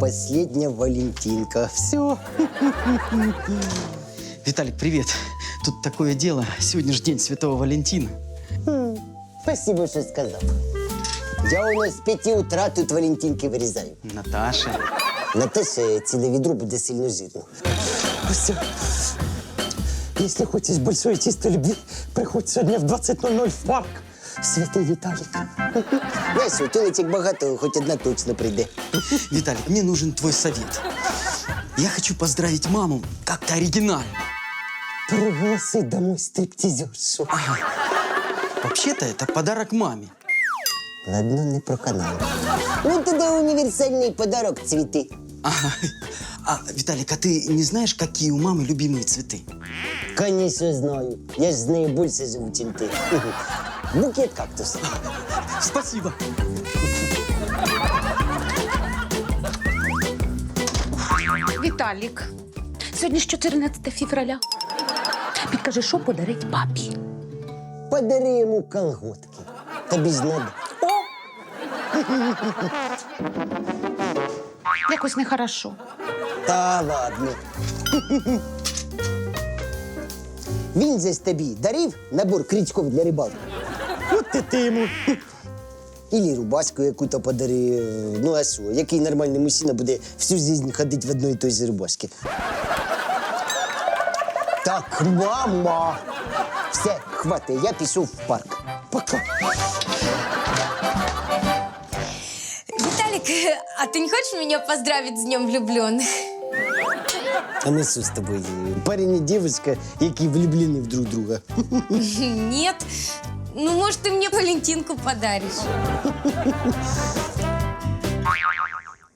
последняя Валентинка. Все. Виталик, привет. Тут такое дело. Сегодня же день Святого Валентина. Спасибо, что сказал. Я у нас с пяти утра тут Валентинки вирізаю. Наташа. Наташа ціле відро буде сильно жирно. Все. Если хочешь большой чистой любви, приходь сегодня в 20.00 в парк. Святий Віталік. Знаєш, тюлечек багато, хоч одна точно прийде. Виталик, мне нужен твой совет. Я хочу поздравить маму как-то оригинально. Пригласи домой стриптизершу. Вообще-то это подарок маме. Ладно, не про канал. Ну, тоді універсальний подарок цвіти. Ага. А, Виталик, а ты не знаешь, какие у мамы любимые цветы? Конечно, знаю. Я ж з нею більше живу, чим ти. Букет кактуса. Спасибо. Віталік, сьогодні ж 14 февраля. Підкажи, що подарить папі? Подари йому колготки. Тобі ж надо. Якось нехорошо. Та ладно. Він ж тобі дарив набор крючков для рибалки. От ти ти йому. Ілі рубашку яку-то подари. Ну а що, який нормальний мужчина буде всю життя ходити в одній і той же рубашці? Так, мама. Все, хватить, я пішов в парк. Пока. Виталик, а ты не хочешь меня поздравить с Днем влюбленных? А ми що з тобою? Парень і дівчинка, які влюблені в друг друга. Нет. Ну, может, ты мне Валентинку подаришь?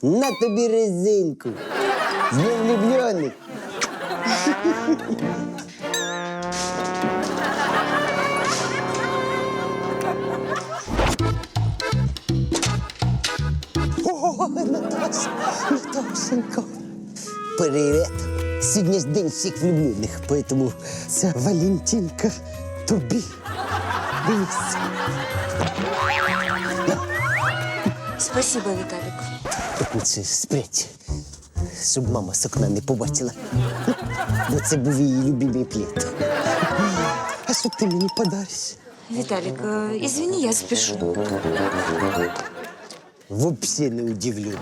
На тобі резинку. З днем влюблених. О, Наташа, Наташенька. Привіт. Сьогодні ж день всіх влюблених, поэтому ця Валентинка тобі. Дивись. Спасибо, Виталик. Так це спрячь, щоб мама з окна не побачила. Бо це був її любимий плід. А що ти мені подариш? Виталик, э, извини, я спешу. Вообще не удивлю.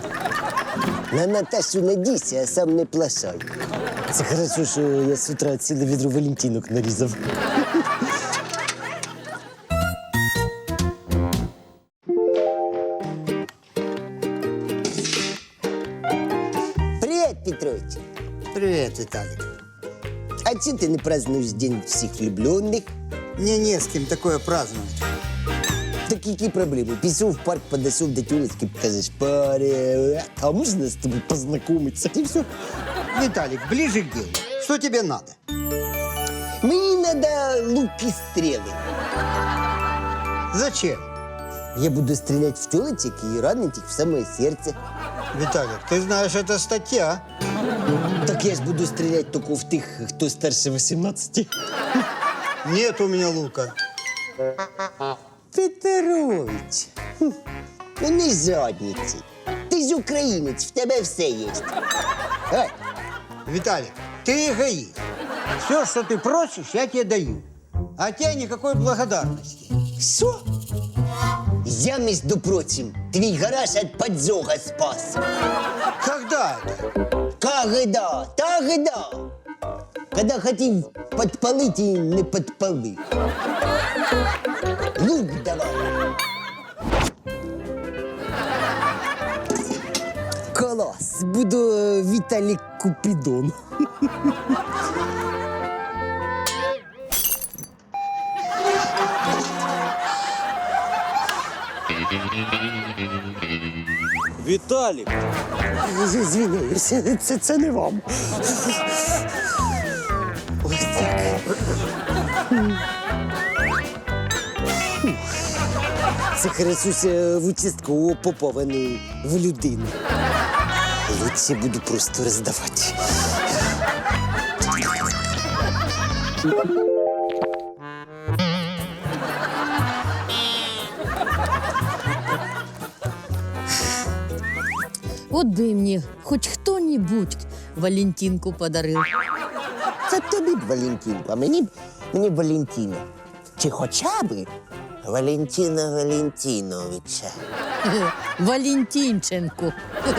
На Наташу надійся, а сам не плашай. Це хорошо, що я з утра ціле відро валентинок нарізав. Виталик. А чим ти не празднуєш День всіх влюблених? Мне не с кем такое праздновать. Так які проблеми? Пішов в парк, подійшов до тюлечки, кажеш, паре, а можна з тобою познайомитися? І все. Виталик, ближе к делу. Что тебе надо? Мені треба лук і стріли. Зачем? Я буду стрелять в телочек и ранить их в самое сердце. Виталик, ты знаешь, это статья. Так я ж буду стрелять только в тих, хто старше 18. Нет у меня лука. Петерович, хм, ну не задниці. Ти ж українець, в тебе все є. Ай, Виталик, ты эгоист. Все, что ты просишь, я тебе даю. А от тебя никакой благодарности. що? Я, між прочим, твій гараж від поджога спас. Когда это? Когда? Тогда. Когда хотів підпалити і не підпалив. Лук давай. Клас. Буду е, Віталік Купідон. Віталік, Звіняюся, це, це не вам. Ось так. Це хорошуся в участкового попав, в людину. Лучше буду просто роздавати. Би мені хоч хто-нібудь Валентинку подарив. Це тобі б Валентинку, а мені б мені б Валентина. Чи хоча б Валентина Валентиновича. Валентинченку.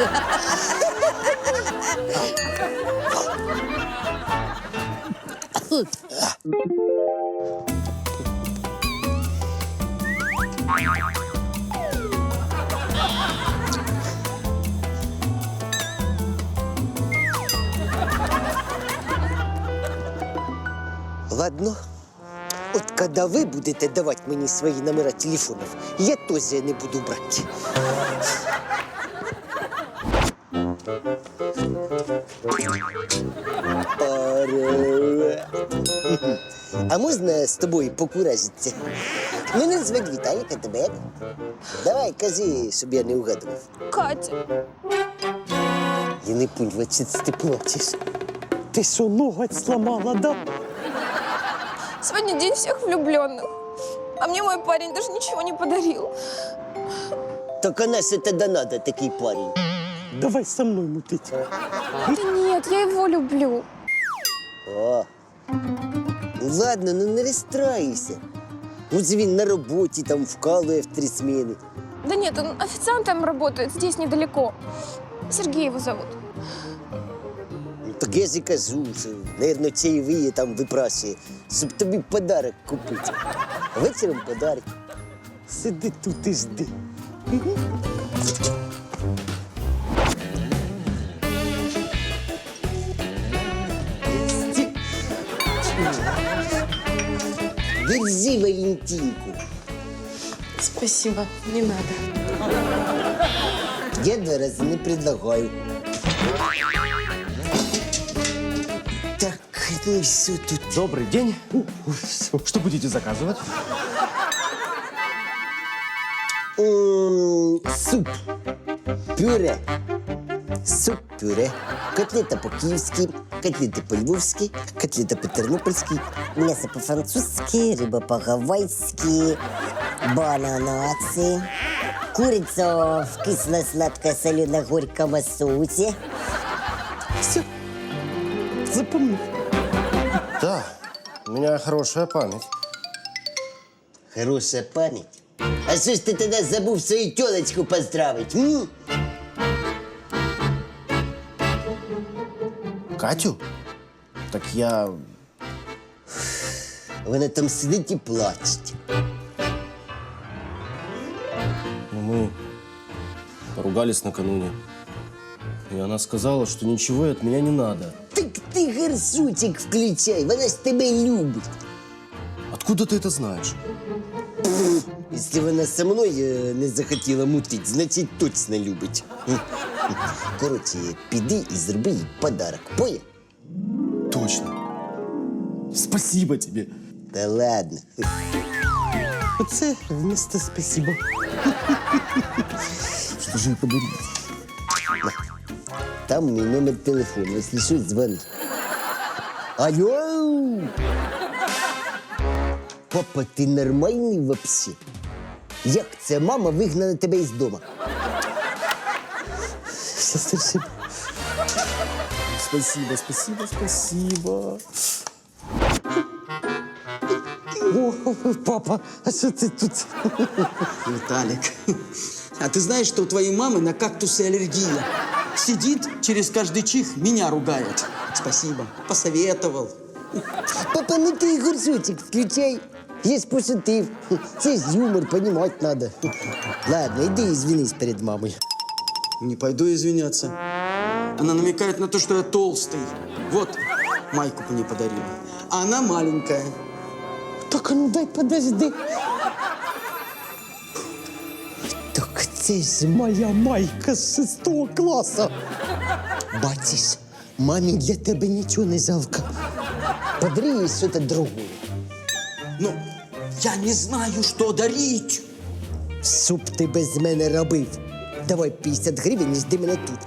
Ладно. От коли ви будете давати мені свої номера телефонів, я теж не буду брати. А можна з тобою покуражитися? Мене звати Віталік, а тебе? Давай, кажи, щоб я не угадував. Катя. Я не поняла, чи це ти плачеш. Ти що, ноготь сломала, да? Сегодня день всех влюбленных. А мне мой парень даже ничего не подарил. Так а нас это да надо, такий парень. Давай со мной мутить. Да нет, я его люблю. О. Ну ладно, ну не розстраюйся. Ось він на роботі там вкалує в три зміни. Да нет, он официантом работает здесь недалеко. Сергей его зовут. Так я ж і кажу, що, наверно, чаєвиє там випрашує, щоб тобі подарок купити. А вечором подарок. Сиди тут і жди. Держи Валентинку. Спасибо, не надо. Я два рази не предлагаю. Так, ну все тут. Добрый день. Что будете заказывать? М, Суп. Пюре. Суп пюре. Котлета по-киевски, котлеты по-львовски, котлета по-тернопольски, мясо по-французски, рыба по-гавайски, бананасы, курица в кисло-сладко-солено-горьком соусе. Все. Запомни. Да, у меня хорошая память. Хорошая память. А що ж ти тоді забув свою тёлочку поздравить? М? Катю? Так я... Вона там сидить і плачеть. ну, Мы поругались накануне. И она сказала, что ничего ей от меня не надо. Так ти горшочек включай, вона ж тебе любить. Откуда ты это знаешь? Якщо вона со мною е, не захотіла мутить, значить точно любить. М. Коротше, піди і зроби їй подарок. Поє? Точно. Спасибо тебе. Та ладно. Оце вместо спасибо. Что же ей подарить? Там мій номер телефону, якщо що, дзвони. Алло! Папа, ти нормальний вообще? Як це мама вигнала тебе із дому? Спасибо, спасибо, спасибо. О, папа, а що ти тут? Виталик, а ты знаешь, что у твоей мамы на кактусы аллергия? Сидит, через каждый чих меня ругает. Спасибо, посоветовал. Папа, ну ти горшочек включай. Я ж пошутив. Це ж юмор, понімати надо. Ладно, іди извинись перед мамою. Не пойду извиняться. Она намекает на то, что я толстый. Вот, майку мне подарила. А она маленькая. Так, а ну дай подожди. Так це ж моя майка з шестого класу. Бачиш, мамі для тебе нічого не жалко. Подари щось другое. Но я не знаю, что дарить. Суп ти без мене робив. Давай 50 гривень і жди мене тут.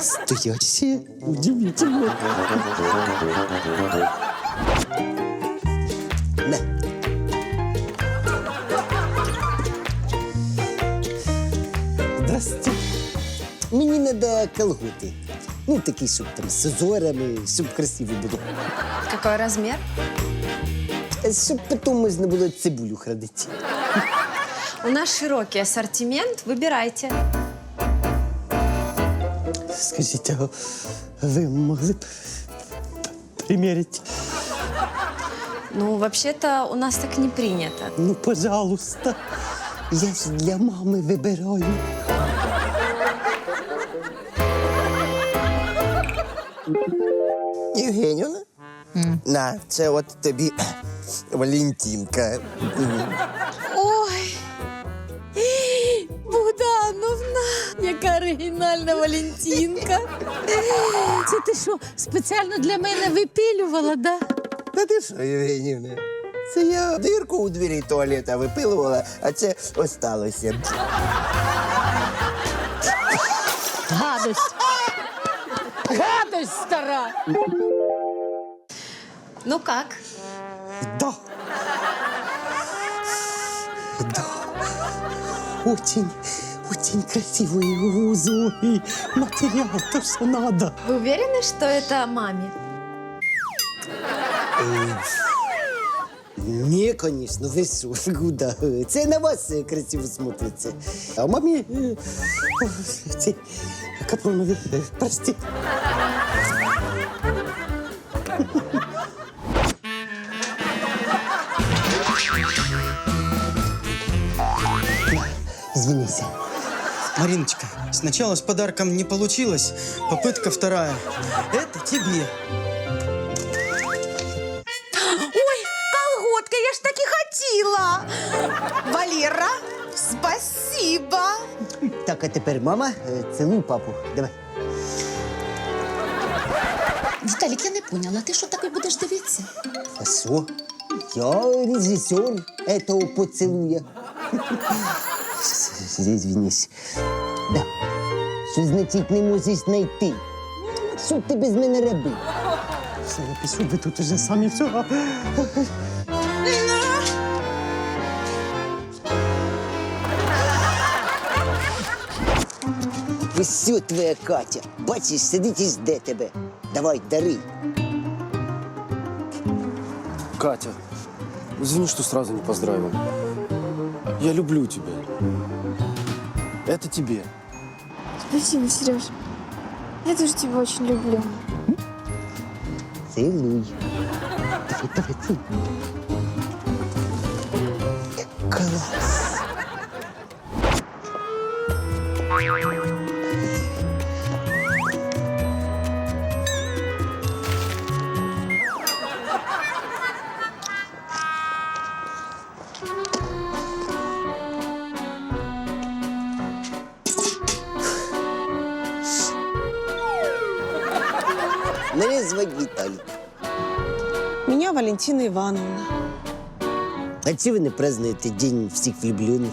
Стоячие. Удивительно. На. Мені треба колготи. Ну, такі, щоб там з узорами, щоб красиво було. Какой размер? Щоб потім можна було цибулю хранити. У нас широкий ассортимент. Выбирайте. Скажіть, а ви могли б приміряти? Ну, вообще-то у нас так не принято. Ну, пожалуйста. Я ж для мами вибираю. Євгенівна? На, це от тобі Валентинка. Ой. Богдановна, яка оригінальна Валентинка. Це ти що, спеціально для мене випілювала, да? Та ти що, Євгенівна? Це я дірку у двері туалета випилувала, а це осталося. Гадость. Гадость стара. Ну как? Да. Да. Очень, очень красивый узор и материал, то, что надо. Вы уверены, что это маме? Ні, звісно, ви що, куда? Це на вас е, красиво смотриться. А мамі е, ці капронові, е, прості. Извините. Мариночка, сначала с подарком не получилось, попытка вторая. Это тебе. Ой, колготка, я ж так и хотела. Валера, спасибо. Так, а тепер мама, е, цілуй папу. Давай. Віталік, я не поняла, ти що таке будеш дивитися? А що? Я режиссер этого поцелуя. Извинись. Да. Що значить не можеш знайти? Що б ти без мене робив? Все, я пишу, ви тут уже самі все. Ось все твоя Катя. Бачиш, сидить і жде тебе. Давай, дари. Катя, извини, что сразу не поздравил. Я люблю тебя. Это тебе. Спасибо, Сереж. Я тоже тебя очень люблю. Цілуй. Давай, давай, цілуй. Мене звати Віталік. Меня Валентина Ивановна. А чи ви не празднуєте День всіх влюблених?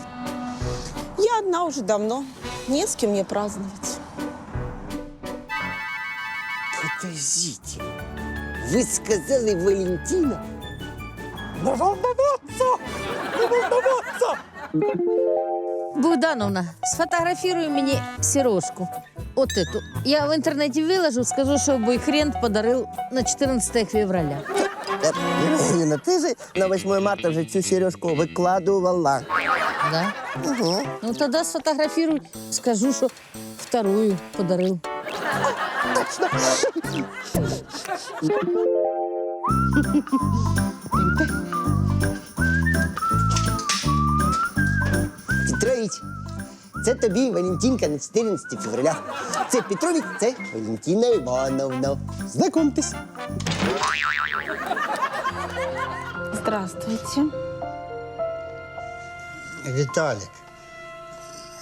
Я одна уже давно. Нет с кем мне праздновать. Подождите. Ви сказали Валентина? Не волноваться! Не волноваться! Богдановна, сфотографируй мне сережку. Вот эту. Я в інтернеті выложу, скажу, что бойфренд подарил на 14 февраля. Ирина, ты же на 8 марта вже цю сережку выкладывала. Да? Угу. Ну тогда сфотографируй, скажу, що вторую подарил. Точно. Петрович, це тобі Валентинка на 14 февраля. Це Петрович, це Валентина Івановна. Знакомтесь. Здравствуйте. Виталик,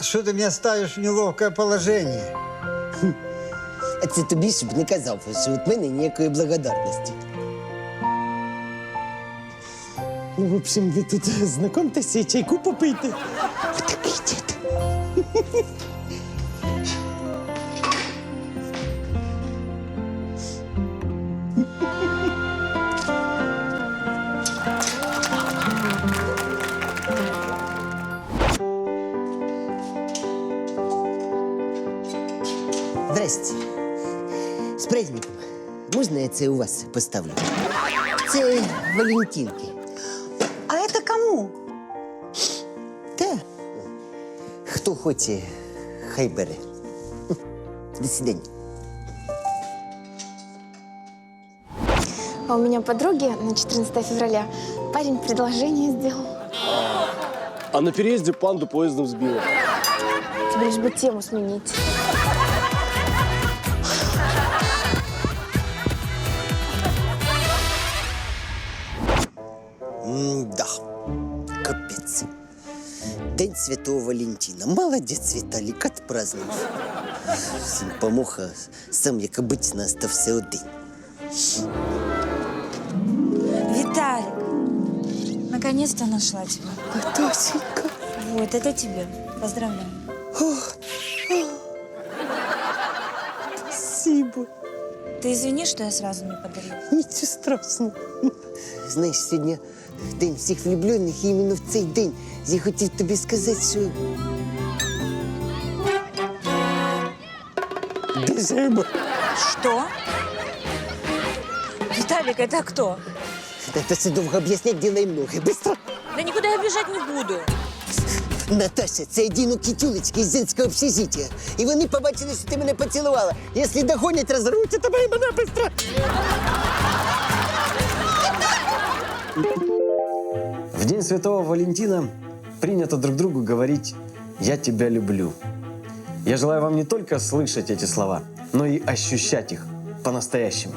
что ты меня ставишь в неловкое положение? А це тобі, щоб не казав, що від мене ніякої благодарності. Ну, в общем, ви тут знакомтеся і чайку попийте. Отакий дід. Здрасте. З праздником. Можна я це у вас поставлю? Це Валентинки. Хоче, хай бере. До свидання. А у меня подруги на 14 февраля парень предложение сделал. А на переезде панду поездом сбила. Тебе лишь бы тему сменить. Святого Валентина. Молодець, Віталік, отпразднував. Всім помог, а сам, як обично, остався один. Виталик, наконец-то нашла тебя. Наташенька. Вот, это тебе. Поздравляю. Спасибо. Ты извини, что я сразу не подарила. Нічого страшного. Знаєш, сьогодні день всіх влюблених, і іменно в цей день я хотів тобі сказати, що Біжимо. Что? Виталик, это кто? це все довго об'яснять, ділай ноги. Быстро. Да никуда я бежать не буду. Наташа, це одинокі тюлечки з зінського общежиття. І вони побачили, що ти мене поцілувала. Якщо догонять, розорвуть, то мене быстро. В День Святого Валентина принято друг другу говорить «Я тебя люблю». Я желаю вам не только слышать эти слова, но и ощущать их по-настоящему.